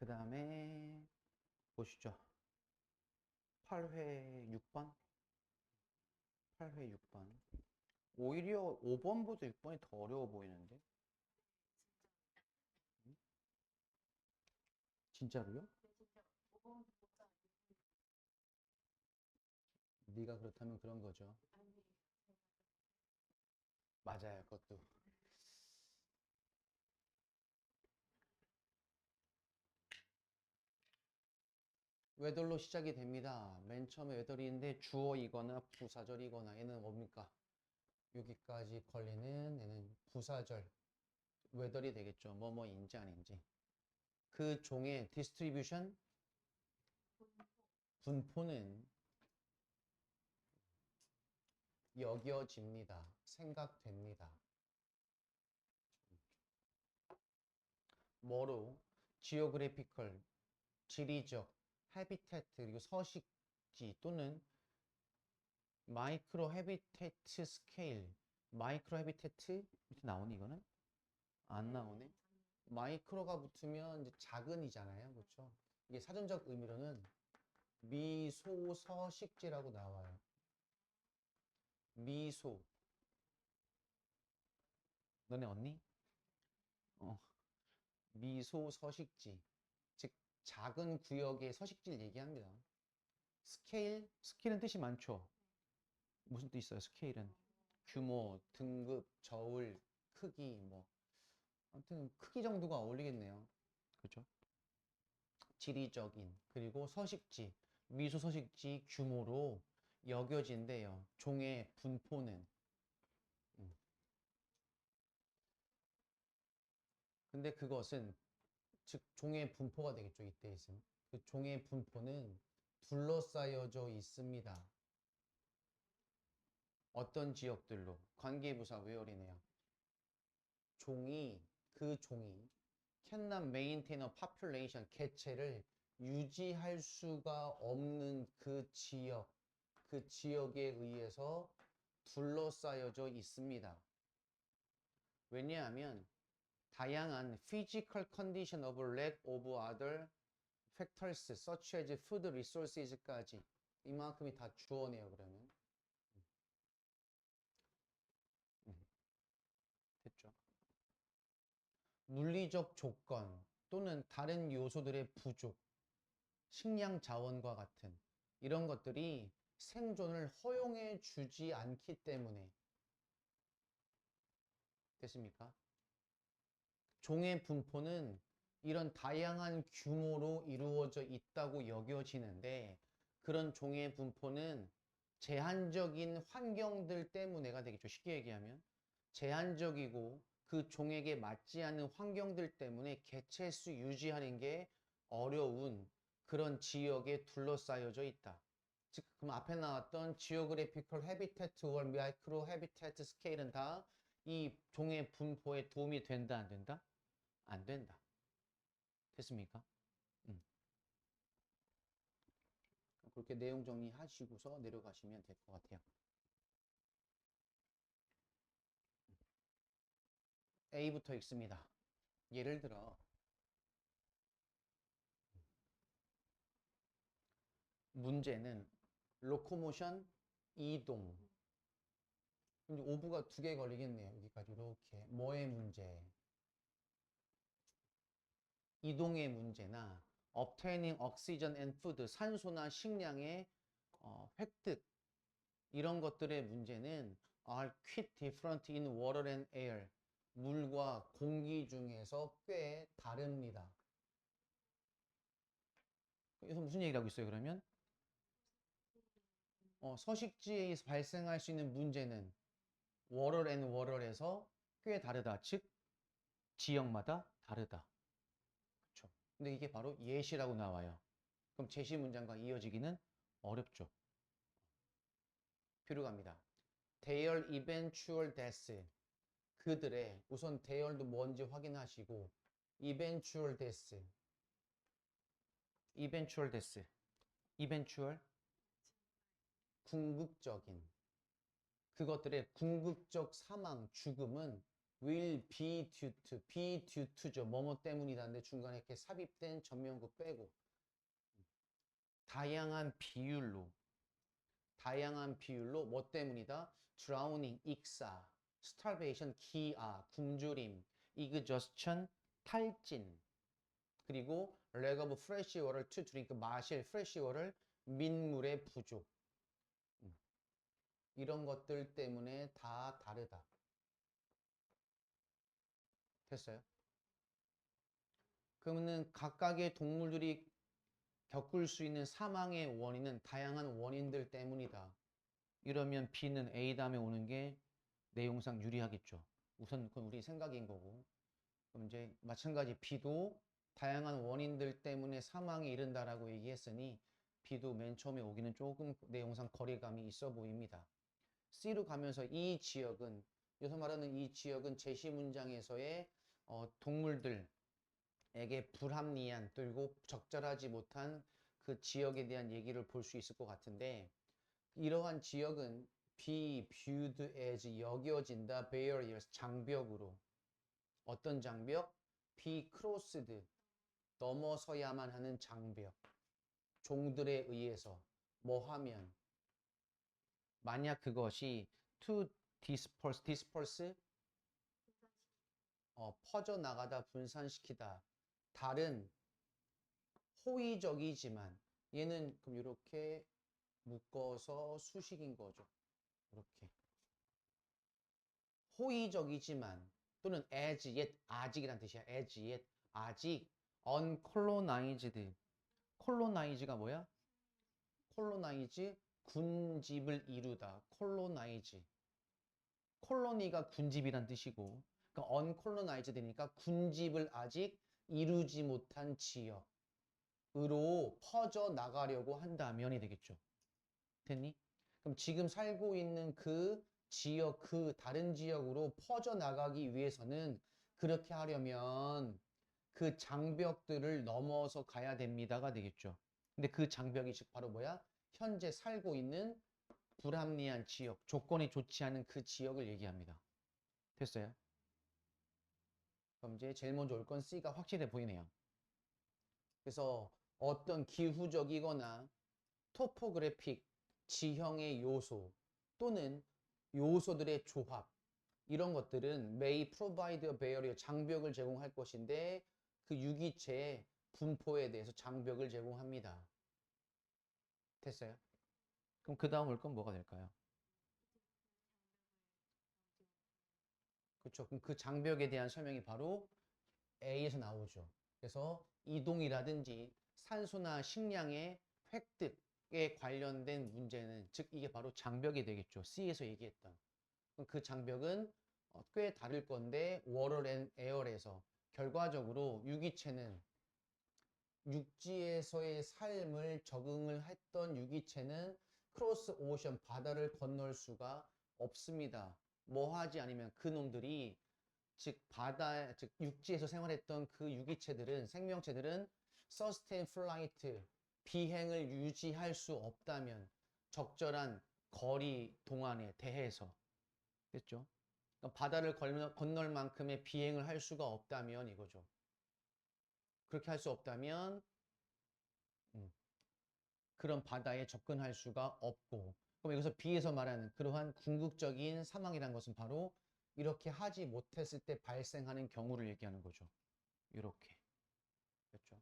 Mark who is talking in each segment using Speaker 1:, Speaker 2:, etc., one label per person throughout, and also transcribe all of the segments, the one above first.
Speaker 1: 그 다음에 보시죠. 8회 6번. 8회 6번. 오히려 5번보다 6번이 더 어려워 보이는데. 음? 진짜로요? 네가 그렇다면 그런 거죠. 맞아요, 그것도. 웨덜로 시작이 됩니다. 맨 처음에 웨덜이인데 주어이거나 부사절이거나 얘는 뭡니까? 여기까지 걸리는 얘는 부사절 웨덜이 되겠죠. 뭐뭐인지 아닌지. 그 종의 디스트리뷰션 분포는 여겨집니다. 생각됩니다. 뭐로? 지오그래피컬, 지리적, 헤비테트 그리고 서식지 또는 마이크로 헤비테트 스케일 마이크로 헤비테트 밑에 나오니 이거는? 안 나오네? 마이크로가 붙으면 이제 작은이잖아요. 그렇죠? 이게 사전적 의미로는 미소 서식지라고 나와요. 미소. 너네 언니? 어. 미소 서식지. 즉 작은 구역의 서식지를 얘기합니다. 스케일, 스케일은 뜻이 많죠. 무슨 뜻 있어요? 스케일은 규모, 등급, 저울, 크기, 뭐 아무튼 크기 정도가 어울리겠네요. 그렇죠? 지리적인 그리고 서식지, 미소 서식지 규모로 여겨진대요. 종의 분포는. 음. 근데 그것은 즉 종의 분포가 되겠죠. 이때 있음. 그 종의 분포는 둘러싸여져 있습니다. 어떤 지역들로 관계부사 외월이네요. 종이 그 종이 cannot maintain a population 개체를 유지할 수가 없는 그 지역 그 지역에 의해서 둘러싸여져 있습니다. 왜냐하면 다양한 physical condition of lack of other factors such as food resources까지 이만큼이 다 주어네요 그러면 음. 됐죠 물리적 조건 또는 다른 요소들의 부족 식량 자원과 같은 이런 것들이 생존을 허용해 주지 않기 때문에 됐습니까? 종의 분포는 이런 다양한 규모로 이루어져 있다고 여겨지는데 그런 종의 분포는 제한적인 환경들 때문에가 되겠죠. 쉽게 얘기하면 제한적이고 그 종에게 맞지 않는 환경들 때문에 개체 수 유지하는 게 어려운 그런 지역에 둘러싸여져 있다. 즉 그럼 앞에 나왔던 지오그래피컬 헤비테트 월 마이크로 헤비테트 스케일은 다 이 종의 분포에 도움이 된다 안 된다? 안 된다. 됐습니까? 음. 그렇게 내용 정리하시고서 내려가시면 될 것 같아요. A부터 읽습니다. 예를 들어 문제는 로코모션 이동 오브가 두 개 걸리겠네요. 여기까지 이렇게 뭐의 문제 이동의 문제나 obtaining oxygen and food 산소나 식량의 어, 획득 이런 것들의 문제는 are quite different in water and air 물과 공기 중에서 꽤 다릅니다. 그래서 무슨 얘기를 하고 있어요 그러면? 어, 서식지에서 발생할 수 있는 문제는 water and water에서 꽤 다르다. 즉 지역마다 다르다. 근데 이게 바로 예시라고 나와요. 그럼 제시 문장과 이어지기는 어렵죠. 갑니다. Their eventual death. 그들의 우선 their도 뭔지 확인하시고 eventual death. eventual death. eventual 궁극적인 그것들의 궁극적 사망, 죽음은 will be due to, be due to죠. 뭐뭐 때문이다인데 중간에 이렇게 삽입된 전면구 빼고 다양한 비율로 다양한 비율로 뭐 때문이다? drowning, 익사, starvation, 기아, 굶주림, exhaustion, 탈진 그리고 lack of fresh water to drink, 마실 fresh water, 민물의 부족 음. 이런 것들 때문에 다 다르다. 됐어요? 그러면은 각각의 동물들이 겪을 수 있는 사망의 원인은 다양한 원인들 때문이다. 이러면 B는 A 다음에 오는 게 내용상 유리하겠죠. 우선 그건 우리 생각인 거고. 그럼 이제 마찬가지 B도 다양한 원인들 때문에 사망에 이른다라고 얘기했으니 B도 맨 처음에 오기는 조금 내용상 거리감이 있어 보입니다. C로 가면서 이 지역은 여기서 말하는 이 지역은 제시 문장에서의 어, 동물들에게 불합리한 그리고 적절하지 못한 그 지역에 대한 얘기를 볼 수 있을 것 같은데 이러한 지역은 be viewed as 여겨진다 barriers 장벽으로. 어떤 장벽? be crossed 넘어서야만 하는 장벽. 종들에 의해서 뭐 하면. 만약 그것이 to disperse disperse 어, 퍼져나가다 분산시키다 다른 호의적이지만 얘는 그럼 이렇게 묶어서 수식인 거죠. 이렇게 호의적이지만 또는 as yet 아직이란 뜻이야. as yet 아직 uncolonized colonize가 뭐야? colonize 군집을 이루다 colonize 콜로니가 군집이란 뜻이고 그러니까 uncolonized 되니까 군집을 아직 이루지 못한 지역으로 퍼져 나가려고 한다면이 되겠죠. 됐니? 그럼 지금 살고 있는 그 지역, 그 다른 지역으로 퍼져 나가기 위해서는 그렇게 하려면 그 장벽들을 넘어서 가야 됩니다가 되겠죠. 근데 그 장벽이 즉 바로 뭐야? 현재 살고 있는 불합리한 지역, 조건이 좋지 않은 그 지역을 얘기합니다. 됐어요? 그럼 이제 제일 먼저 올 건 C가 확실해 보이네요. 그래서 어떤 기후적이거나 토포그래픽, 지형의 요소 또는 요소들의 조합 이런 것들은 may provide a barrier 장벽을 제공할 것인데 그 유기체의 분포에 대해서 장벽을 제공합니다. 됐어요? 그럼 그 다음 올 건 뭐가 될까요? 그렇죠. 그럼 그 장벽에 대한 설명이 바로 A에서 나오죠. 그래서 이동이라든지 산소나 식량의 획득에 관련된 문제는 즉 이게 바로 장벽이 되겠죠. C에서 얘기했던. 그 장벽은 어, 꽤 다를 건데 워럴 앤 에어에서 결과적으로 유기체는 육지에서의 삶을 적응을 했던 유기체는 크로스 오션 바다를 건널 수가 없습니다. 뭐 하지 않으면 그 놈들이 즉 바다 즉 육지에서 생활했던 그 유기체들은 생명체들은 서스테인 플라이트 비행을 유지할 수 없다면 적절한 거리 동안에 대해서 됐죠? 그러니까 바다를 건널, 건널 만큼의 비행을 할 수가 없다면 이거죠. 그렇게 할 수 없다면 음, 그런 바다에 접근할 수가 없고 그럼 여기서 B에서 말하는 그러한 궁극적인 사망이라는 것은 바로 이렇게 하지 못했을 때 발생하는 경우를 얘기하는 거죠. 이렇게. 그렇죠?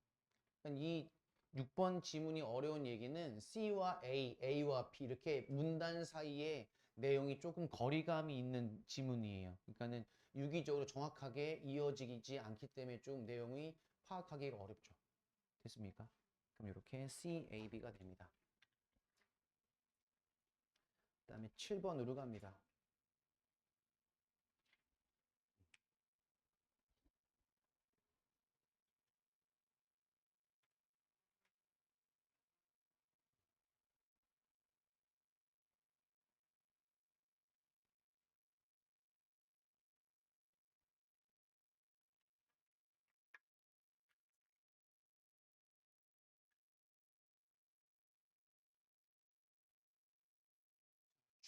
Speaker 1: 이 6번 지문이 어려운 얘기는 C와 A, A와 B 이렇게 문단 사이에 내용이 조금 거리감이 있는 지문이에요. 그러니까는 유기적으로 정확하게 이어지지 않기 때문에 좀 내용이 파악하기가 어렵죠. 됐습니까? 그럼 이렇게 C, A, B가 됩니다. 그 다음에 7번으로 갑니다.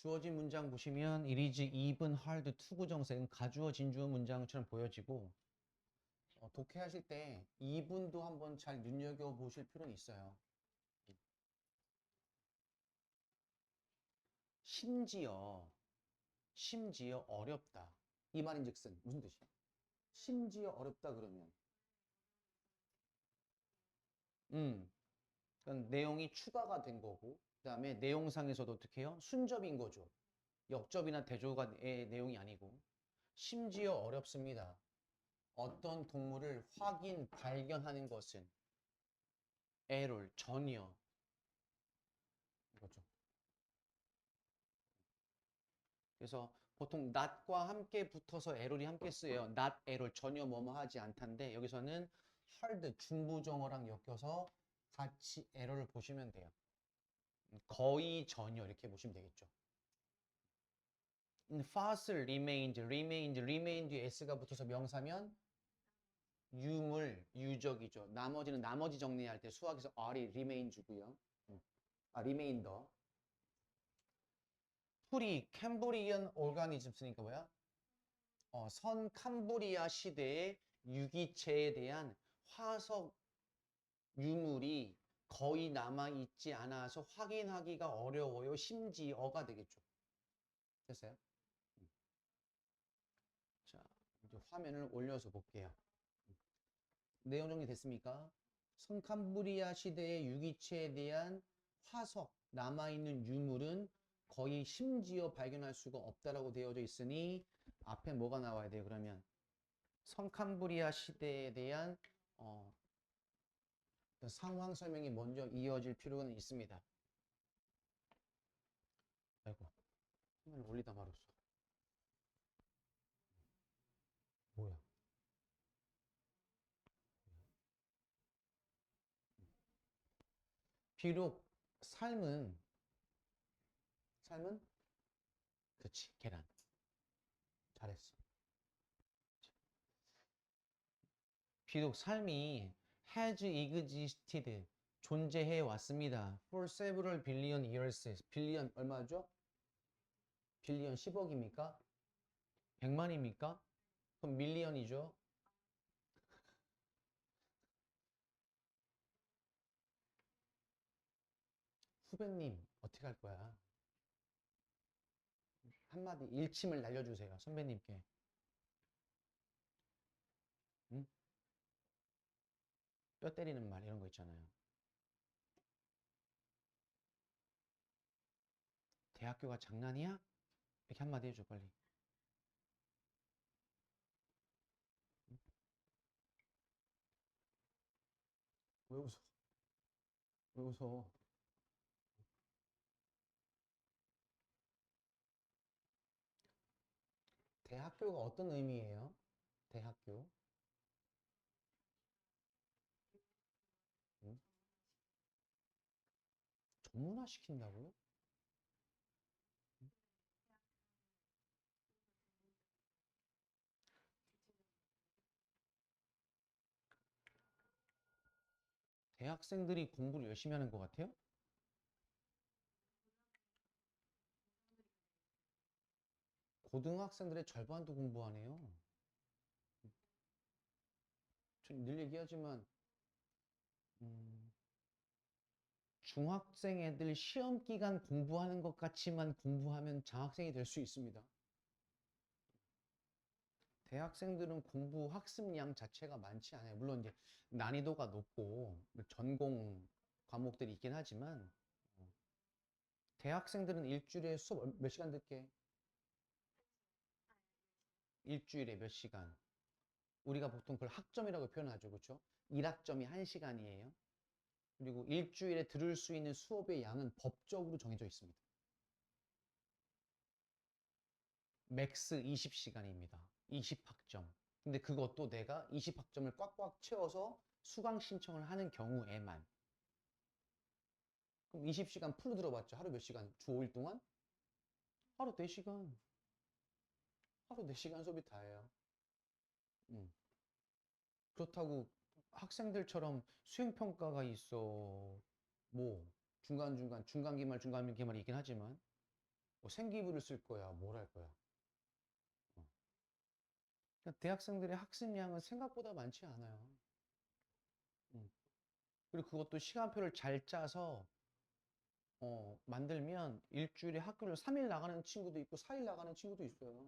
Speaker 1: 주어진 문장 보시면 it is even hard to 부정색은 가주어 진주어 문장처럼 보여지고 어, 독해하실 때 이분도 한번 잘 눈여겨 보실 필요는 있어요. 심지어 심지어 어렵다. 이 말인즉슨 무슨 뜻이야? 심지어 어렵다 그러면 음. 그건 내용이 추가가 된 거고 그 다음에 내용상에서도 어떻게 해요? 순접인 거죠. 역접이나 대조가의 내용이 아니고 심지어 어렵습니다. 어떤 동물을 확인, 발견하는 것은 에롤 전혀 이거죠. 그래서 보통 not과 함께 붙어서 에롤이 함께 쓰여요. not 에롤 전혀 뭐뭐 하지 않단데 여기서는 hard 중부정어랑 엮여서 같이 에러를 보시면 돼요. 거의 전혀 이렇게 보시면 되겠죠. 음, fossil remains, remains, remain 뒤에 s가 붙어서 명사면 유물, 유적이죠. 나머지는 나머지 정리할 때 수학에서 r이 remain주고요. 음, 아, remainder. 풀이 캠브리안 오르가니즘 쓰니까 뭐야? 어, 선 캄브리아 시대의 유기체에 대한 화석 유물이 거의 남아있지 않아서 확인하기가 어려워요. 심지어가 되겠죠. 됐어요? 음. 자, 이제 화면을 올려서 볼게요. 음. 내용 정리 됐습니까? 성캄브리아 시대의 유기체에 대한 화석, 남아있는 유물은 거의 심지어 발견할 수가 없다라고 되어져 있으니 앞에 뭐가 나와야 돼요, 그러면? 성캄브리아 시대에 대한 어, 그 상황 설명이 먼저 이어질 필요는 있습니다. 아이고, 화면을 올리다 말았어. 뭐야? 비록 삶은 삶은 그치 계란 잘했어. 비록 삶이 has existed 존재해 왔습니다. for several billion years. 빌리언 얼마죠? 빌리언 10억입니까? 100만입니까? 그럼 밀리언이죠. 후배님 어떻게 할 거야? 한마디 일침을 날려주세요. 선배님께. 응? 뼈 때리는 말 이런 거 있잖아요. 대학교가 장난이야? 이렇게 한마디 해줘 빨리. 응? 왜 웃어? 왜 웃어? 대학교가 어떤 의미예요? 대학교? 응? 전문화 시킨다고요? 응? 대학생들이 공부를 열심히 하는 것 같아요? 고등학생들의 절반도 공부하네요. 전늘 얘기하지만 음, 중학생 애들 시험 기간 공부하는 것 같지만 공부하면 장학생이 될 수 있습니다. 대학생들은 공부 학습량 자체가 많지 않아요. 물론 이제 난이도가 높고 전공 과목들이 있긴 하지만 어, 대학생들은 일주일에 수업 얼- 몇 시간 듣게? 일주일에 몇 시간? 우리가 보통 그걸 학점이라고 표현하죠. 그렇죠? 1학점이 1시간이에요. 그리고 일주일에 들을 수 있는 수업의 양은 법적으로 정해져 있습니다. 맥스 20시간입니다. 20학점. 근데 그것도 내가 20학점을 꽉꽉 채워서 수강 신청을 하는 경우에만. 그럼 20시간 풀로 들어봤죠? 하루 몇 시간? 주 5일 동안? 하루 4시간. 하루 4시간 수업이 다예요. 음. 그렇다고 학생들처럼 수행평가가 있어. 뭐, 중간중간, 중간기말, 중간기말이 있긴 하지만, 뭐 생기부를 쓸 거야, 뭘 할 거야. 어. 그러니까 대학생들의 학습량은 생각보다 많지 않아요. 음. 그리고 그것도 시간표를 잘 짜서 어, 만들면 일주일에 학교를 3일 나가는 친구도 있고 4일 나가는 친구도 있어요.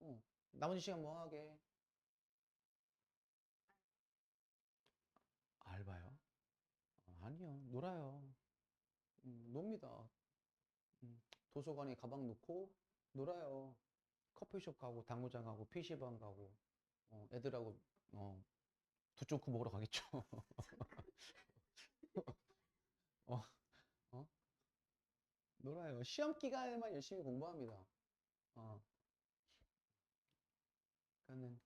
Speaker 1: 어, 나머지 시간 뭐 하게? 알바요? 어, 아니요, 놀아요. 음, 놉니다. 음, 도서관에 가방 놓고 놀아요. 커피숍 가고, 당구장 가고, PC방 가고, 어, 애들하고, 어, 두쪽크 먹으러 가겠죠. 어, 어? 놀아요. 시험 기간에만 열심히 공부합니다. 어. 그러니까는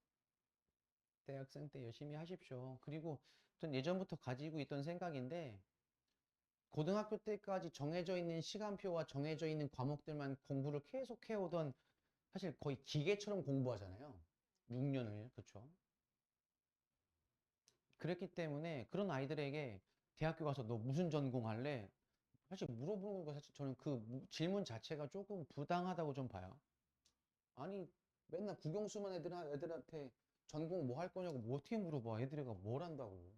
Speaker 1: 대학생 때 열심히 하십시오. 그리고 전 예전부터 가지고 있던 생각인데, 고등학교 때까지 정해져 있는 시간표와 정해져 있는 과목들만 공부를 계속 해오던 사실 거의 기계처럼 공부하잖아요. 6년을, 그쵸? 그랬기 때문에 그런 아이들에게 대학교 가서 너 무슨 전공 할래? 사실 물어보는 거 사실 저는 그 무- 질문 자체가 조금 부당하다고 좀 봐요. 아니, 맨날 국영수만 애들, 애들한테 전공 뭐 할 거냐고 뭐 어떻게 물어봐. 애들이가 뭘 한다고.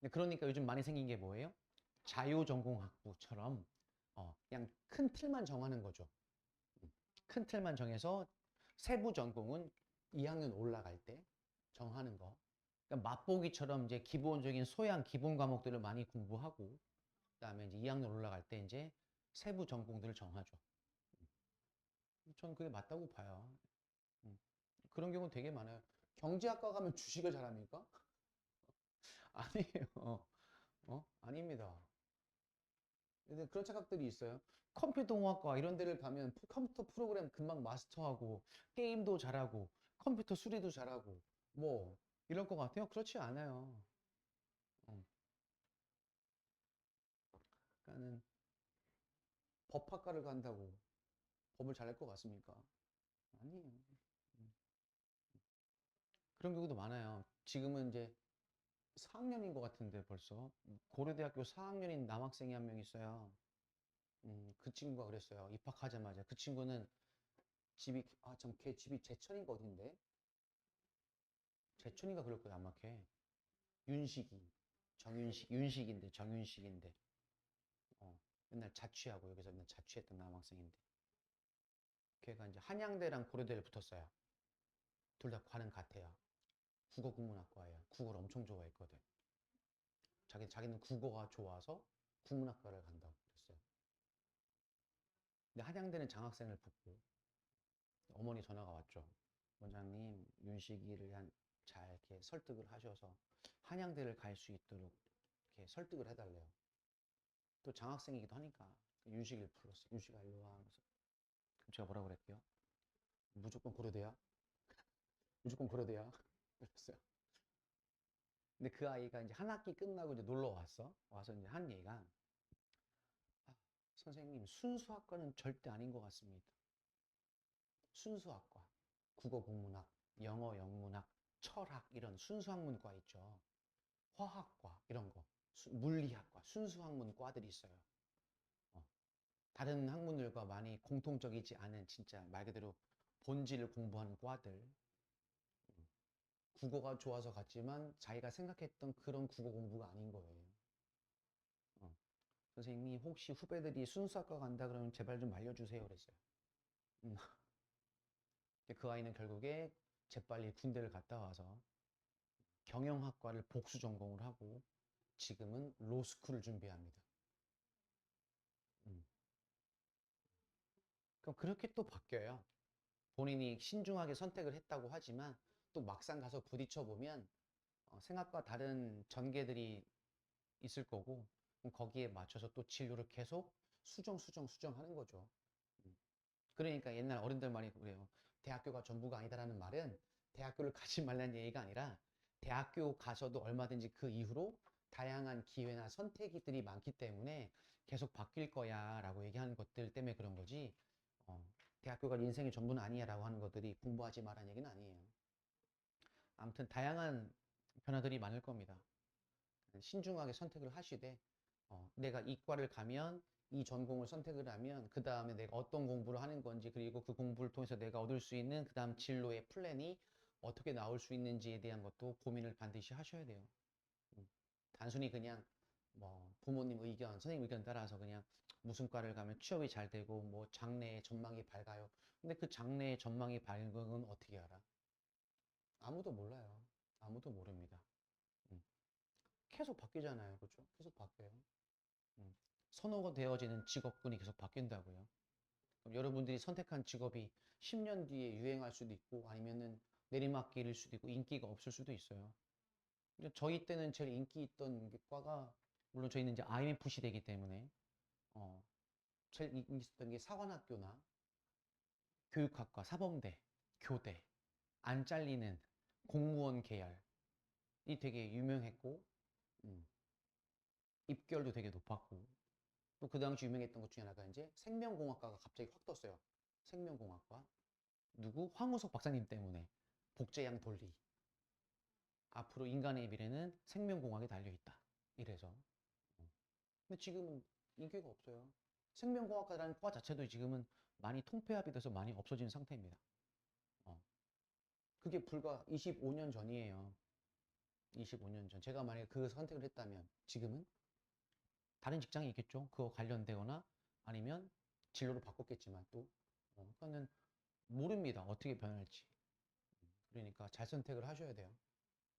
Speaker 1: 음. 근데 그러니까 요즘 많이 생긴 게 뭐예요? 자유전공학부처럼 어, 그냥 큰 틀만 정하는 거죠. 음. 큰 틀만 정해서 세부 전공은 2학년 올라갈 때 정하는 거. 그러니까 맛보기처럼 이제 기본적인 소양 기본 과목들을 많이 공부하고 그다음에 이제 2학년 올라갈 때 이제 세부 전공들을 정하죠. 음. 전 그게 맞다고 봐요. 음. 그런 경우 되게 많아요. 경제학과 가면 주식을 잘합니까? 아니에요. 어? 아닙니다. 근데 그런 착각들이 있어요. 컴퓨터공학과 이런 데를 가면 프- 컴퓨터 프로그램 금방 마스터하고 게임도 잘하고 컴퓨터 수리도 잘하고 뭐 이럴 것 같아요. 그렇지 않아요. 어. 그러니까는 법학과를 간다고 법을 잘할 것 같습니까? 아니에요. 음. 그런 경우도 많아요. 지금은 이제 4학년인 것 같은데 벌써 고려대학교 4학년인 남학생이 한 명 있어요. 음, 그 친구가 그랬어요. 입학하자마자 그 친구는 집이 아 참 걔 집이 제천인가 어딘데? 제천인가 그럴 거야 아마 걔 윤식이 정윤식 윤식인데 정윤식인데 어 맨날 자취하고 여기서 맨날 자취했던 남학생인데 걔가 이제 한양대랑 고려대를 붙었어요. 둘 다 과는 같아요. 국어 국문학과예요. 국어를 엄청 좋아했거든. 자기 자기는 국어가 좋아서 국문학과를 간다고 그랬어요. 근데 한양대는 장학생을 붙고 어머니 전화가 왔죠. 원장님 윤식이를 한 잘 이렇게 설득을 하셔서 한양대를 갈 수 있도록 이렇게 설득을 해달래요. 또 장학생이기도 하니까 윤식이를 불렀어요. 윤식아 일로 와. 그래서 그럼 제가 뭐라 그랬게요? 무조건 고려대야? 무조건 고려대야? 그랬어요. 근데 그 아이가 이제 한 학기 끝나고 이제 놀러 왔어. 와서 이제 한 얘기가 아, 선생님 순수학과는 절대 아닌 것 같습니다. 순수학과, 국어 국문학, 영어 영문학, 철학 이런 순수학문과 있죠. 화학과 이런 거, 수- 물리학과, 순수학문과들이 있어요. 어, 다른 학문들과 많이 공통적이지 않은 진짜 말 그대로 본질을 공부하는 과들. 음, 국어가 좋아서 갔지만 자기가 생각했던 그런 국어 공부가 아닌 거예요. 어, 선생님 혹시 후배들이 순수학과 간다 그러면 제발 좀 알려주세요 그랬어요. 음. 그 아이는 결국에 재빨리 군대를 갔다 와서 경영학과를 복수 전공을 하고 지금은 로스쿨을 준비합니다. 음. 그럼 그렇게 또 바뀌어요. 본인이 신중하게 선택을 했다고 하지만 또 막상 가서 부딪혀 보면 어, 생각과 다른 전개들이 있을 거고 거기에 맞춰서 또 진로를 계속 수정 수정 수정 하는 거죠. 음. 그러니까 옛날 어른들 말이 그래요. 대학교가 전부가 아니다라는 말은 대학교를 가지 말라는 얘기가 아니라 대학교 가서도 얼마든지 그 이후로 다양한 기회나 선택들이 많기 때문에 계속 바뀔 거야 라고 얘기하는 것들 때문에 그런 거지. 어, 대학교가 인생의 전부는 아니야 라고 하는 것들이 공부하지 말라는 얘기는 아니에요. 아무튼 다양한 변화들이 많을 겁니다. 신중하게 선택을 하시되 어, 내가 이과를 가면 이 전공을 선택을 하면 그 다음에 내가 어떤 공부를 하는 건지 그리고 그 공부를 통해서 내가 얻을 수 있는 그 다음 진로의 플랜이 어떻게 나올 수 있는지에 대한 것도 고민을 반드시 하셔야 돼요. 음, 단순히 그냥 뭐 부모님 의견, 선생님 의견 따라서 그냥 무슨 과를 가면 취업이 잘 되고 뭐 장래의 전망이 밝아요. 근데 그 장래의 전망이 밝은 건 어떻게 알아? 아무도 몰라요. 아무도 모릅니다. 음. 계속 바뀌잖아요. 그렇죠? 계속 바뀌어요. 음. 선호가 되어지는 직업군이 계속 바뀐다고요. 여러분들이 선택한 직업이 10년 뒤에 유행할 수도 있고 아니면은 내리막길일 수도 있고 인기가 없을 수도 있어요. 저희 때는 제일 인기 있던 게 과가 물론 저희는 이제 IMF 시대이기 때문에 어, 제일 인기 있었던 게 사관학교나 교육학과, 사범대, 교대, 안 잘리는 공무원 계열이 되게 유명했고 음, 입결도 되게 높았고 또 그 당시 유명했던 것 중에 하나가 이제 생명공학과가 갑자기 확 떴어요. 생명공학과 누구? 황우석 박사님 때문에 복제양 돌리 앞으로 인간의 미래는 생명공학에 달려있다. 이래서 어. 근데 지금은 인기가 없어요. 생명공학과라는 과 자체도 지금은 많이 통폐합이 돼서 많이 없어진 상태입니다. 어. 그게 불과 25년 전이에요. 25년 전. 제가 만약에 그 선택을 했다면 지금은 다른 직장이 있겠죠. 그거 관련되거나 아니면 진로를 바꿨겠지만 또 어, 그거는 모릅니다. 어떻게 변할지. 그러니까 잘 선택을 하셔야 돼요.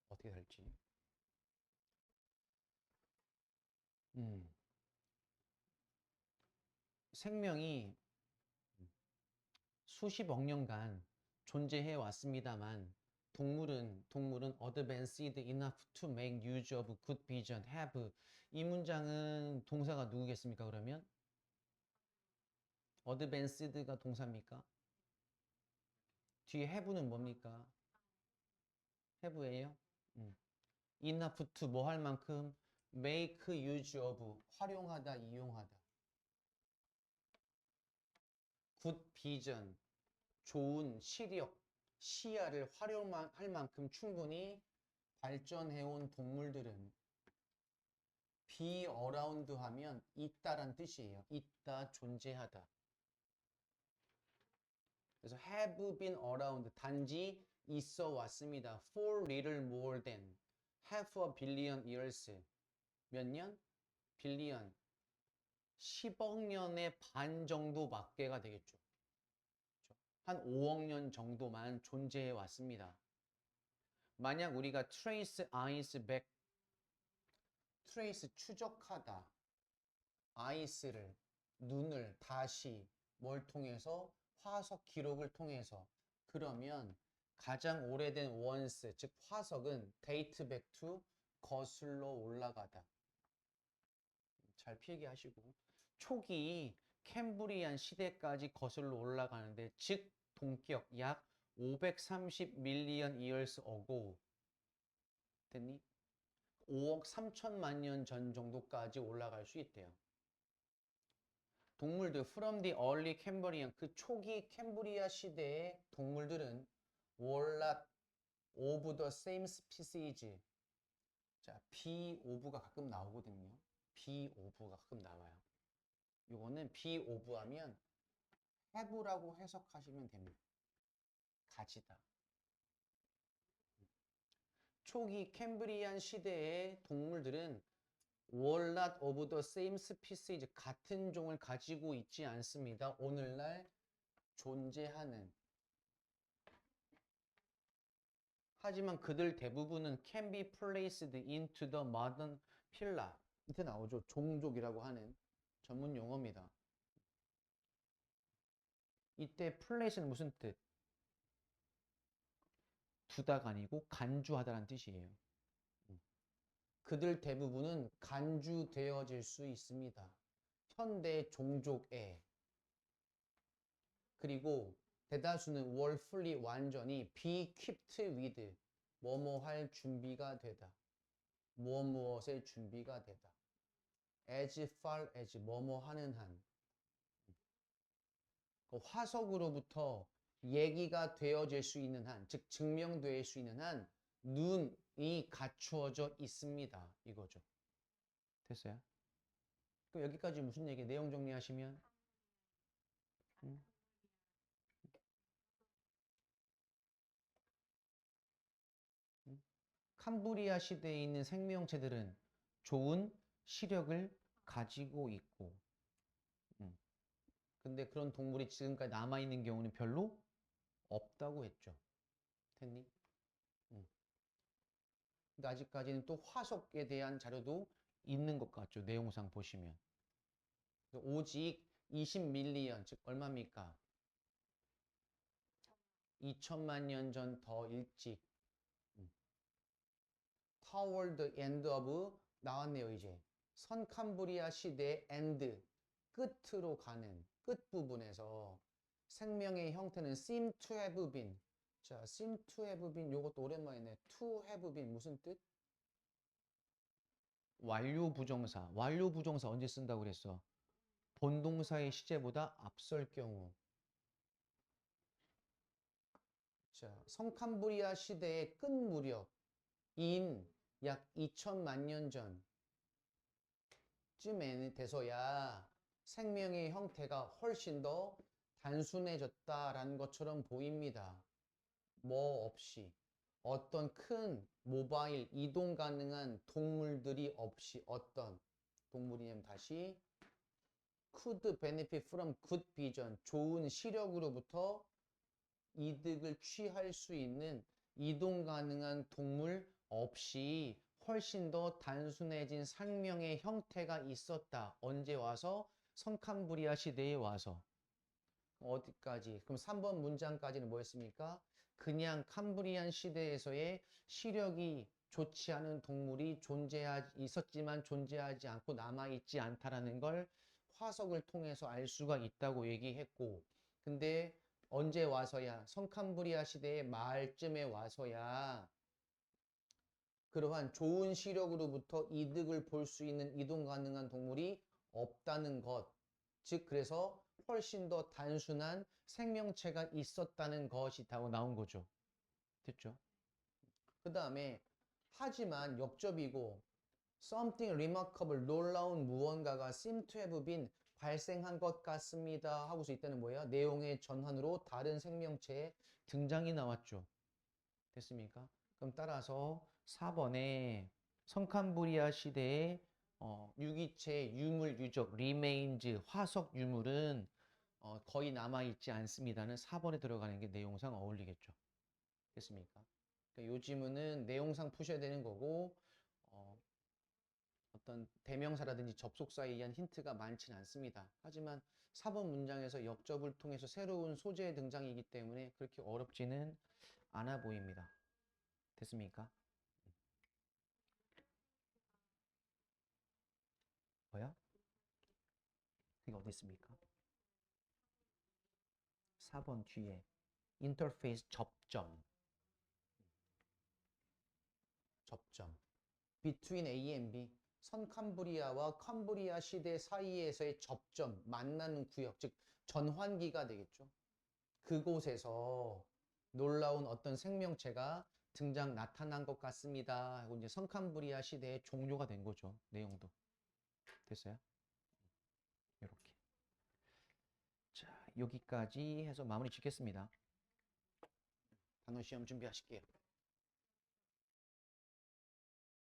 Speaker 1: 어떻게 될지. 음. 생명이 수십억 년간 존재해 왔습니다만 동물은 동물은 advanced enough to make use of good vision have 이 문장은 동사가 누구겠습니까 그러면 advanced가 동사입니까 뒤에 have는 뭡니까 have예요 음. enough to 뭐 할 만큼 make use of 활용하다 이용하다 good vision 좋은 시력, 시야를 활용할 만큼 충분히 발전해온 동물들은 be around 하면 있다란 뜻이에요. 있다, 존재하다. 그래서 have been around 단지 있어 왔습니다. for little more than half a billion years 몇 년? 빌리언 10억 년의 반 정도밖에가 되겠죠. 한 5억 년 정도만 존재해 왔습니다. 만약 우리가 trace eyes back, trace 추적하다, eyes를 눈을 다시 뭘 통해서 화석 기록을 통해서 그러면 가장 오래된 원스 즉 화석은 back to 거슬러 올라가다. 잘 필기하시고 초기 캠브리안 시대까지 거슬러 올라가는데 즉 동기억 약530 밀리언 이어스 어고 됐니? 5억 3천만 년 전 정도까지 올라갈 수 있대요. 동물들 from the early Cambrian 그 초기 캠브리아 시대의 동물들은 were not of the same species 자, be of가 가끔 나오거든요. be of가 가끔 나와요. 요거는 be of 하면 have라고 해석하시면 됩니다. 가지다. 초기 캠브리안 시대의 동물들은 were not of the same species 같은 종을 가지고 있지 않습니다. 오늘날 존재하는 하지만 그들 대부분은 can be placed into the modern phyla 밑에 나오죠. 종족이라고 하는 전문 용어입니다. 이때 플레이스는 무슨 뜻? 두다가 아니고 간주하다라는 뜻이에요. 음. 그들 대부분은 간주되어질 수 있습니다. 현대 종족에 그리고 대다수는 월풀리 완전히 be equipped with 뭐뭐 할 준비가 되다. 무엇 무엇의 준비가 되다. As far as 뭐뭐 하는 한. 그 화석으로부터 얘기가 되어질 수 있는 한, 즉 증명될 수 있는 한 눈이 갖추어져 있습니다. 이거죠. 됐어요? 그럼 여기까지 무슨 얘기? 내용 정리하시면 음? 음? 캄브리아 시대에 있는 생명체들은 좋은 시력을 가지고 있고, 음. 근데 그런 동물이 지금까지 남아있는 경우는 별로 없다고 했죠. 됐니? 음. 근데 아직까지는 또 화석에 대한 자료도 있는 것 같죠. 내용상 보시면. 오직 20밀리언, 즉 얼마입니까? 2천만 년 전 더 일찍 음. toward the end of 나왔네요 이제 선캄브리아 시대의 end 끝으로 가는 끝 부분에서 생명의 형태는 seem to have been 자 seem to have been 요것도 오랜만이네. to have been 무슨 뜻? 완료 부정사. 완료 부정사 언제 쓴다고 그랬어? 본동사의 시제보다 앞설 경우. 자, 성캄브리아 시대의 끝 무렵인 약 2천만 년 전 쯤에 돼서야 생명의 형태가 훨씬 더 단순해졌다라는 것처럼 보입니다. 뭐 없이 어떤 큰 모바일 이동 가능한 동물들이 없이 어떤 동물이냐면 다시 could benefit from good vision 좋은 시력으로부터 이득을 취할 수 있는 이동 가능한 동물 없이 훨씬 더 단순해진 생명의 형태가 있었다. 언제 와서? 성캄브리아 시대에 와서. 어디까지? 그럼 3번 문장까지는 뭐였습니까? 그냥 캄브리안 시대에서의 시력이 좋지 않은 동물이 존재하 있었지만 존재하지 않고 남아 있지 않다라는 걸 화석을 통해서 알 수가 있다고 얘기했고 근데 언제 와서야 성캄브리아 시대의 말쯤에 와서야 그러한 좋은 시력으로부터 이득을 볼 수 있는 이동 가능한 동물이 없다는 것. 즉 그래서 훨씬 더 단순한 생명체가 있었다는 것이라고 나온 거죠. 됐죠? 그 다음에 하지만 역접이고 something remarkable 놀라운 무언가가 seem to have been 발생한 것 같습니다 하고서 이때는 뭐예요? 내용의 전환으로 다른 생명체의 등장이 나왔죠. 됐습니까? 그럼 따라서 4번에 성캄브리아 시대의 어, 유기체, 유물, 유적, remains, 화석 유물은 어, 거의 남아 있지 않습니다는 4번에 들어가는 게 내용상 어울리겠죠. 됐습니까? 그러니까 요 지문은 내용상 푸셔야 되는 거고 어, 어떤 대명사라든지 접속사에 의한 힌트가 많지는 않습니다. 하지만 4번 문장에서 역접을 통해서 새로운 소재의 등장이기 때문에 그렇게 어렵지는 않아 보입니다. 됐습니까? 뭐야? 그게 어디 있습니까? 4번 뒤에 인터페이스 접점. 접점. Between A and B. 선캄브리아와 캄브리아 시대 사이에서의 접점 만나는 구역 즉 전환기가 되겠죠. 그곳에서 놀라운 어떤 생명체가 등장 나타난 것 같습니다. 하고 이제 선캄브리아 시대의 종료가 된 거죠 내용도 됐어요? 이렇게. 자 여기까지 해서 마무리 짓겠습니다. 단어 시험 준비하실게요